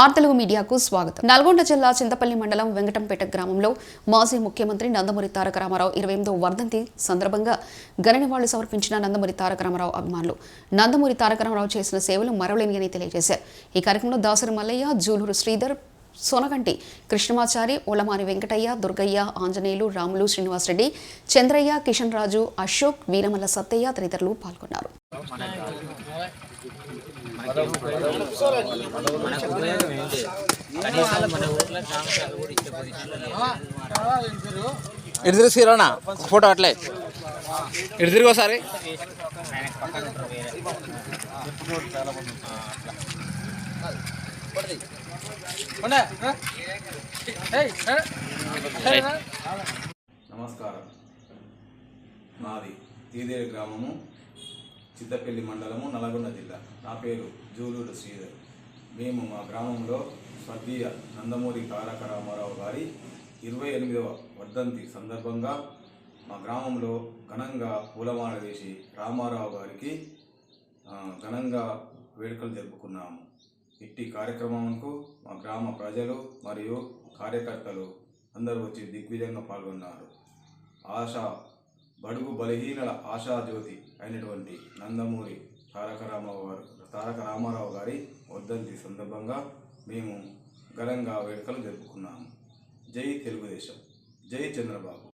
ఆర్తలుగు మీడియాకు స్వాగతం. నల్గొండ జిల్లా చింతపల్లి మండలం వెంకటంపేట గ్రామంలో మాజీ ముఖ్యమంత్రి నందమూరి తారక రామారావు ఇరవై ఎనిమిదో వర్ధంతి సందర్భంగా ఘన నివాళులు సమర్పించిన నందమూరి తారక రామారావు అభిమానులు. నందమూరి తారక రామారావు చేసిన సేవలు మరవలేని అని తెలియజేశారు. ఈ కార్యక్రమంలో దాసరి మల్లయ్య జూలూరు శ్రీధర్ సోనగంటి కృష్ణమాచారి ఒలమాని వెంకటయ్య దుర్గయ్య ఆంజనేయులు రాములు శ్రీనివాసరెడ్డి చంద్రయ్య కిషన్ రాజు అశోక్ వీరమల్ల సత్తయ్య తదితరులు పాల్గొన్నారు. ఇటు ఫోటో అట్లే. ఇటు తిరిగి ఒకసారి. ఆయనకు పక్కన ఉంటారు వేరే. నమస్కారం. నాది తీదేరు గ్రామము చిత్తపల్లి మండలము నల్గొండ జిల్లా. నా పేరు జూలూరు శ్రీధర్. మేము మా గ్రామంలో స్వర్గీయ నందమూరి తారక రామారావు గారి ఇరవై ఎనిమిదవ వర్ధంతి సందర్భంగా మా గ్రామంలో ఘనంగా పూలమాల వేసి రామారావు గారికి ఘనంగా వేడుకలు జరుపుకున్నాము. ఇట్టి కార్యక్రమంకు మా గ్రామ ప్రజలు మరియు కార్యకర్తలు అందరూ వచ్చి దిగ్విజయంగా పాల్గొన్నారు. ఆశ బడుగు బలహీనల ఆశాజ్యోతి అయినటువంటి నందమూరి తారక రామారావు గారు తారక రామారావు గారి వర్ధంతి సందర్భంగా మేము ఘనంగా వేడుకలు జరుపుకున్నాము. జై తెలుగుదేశం. జై చంద్రబాబు.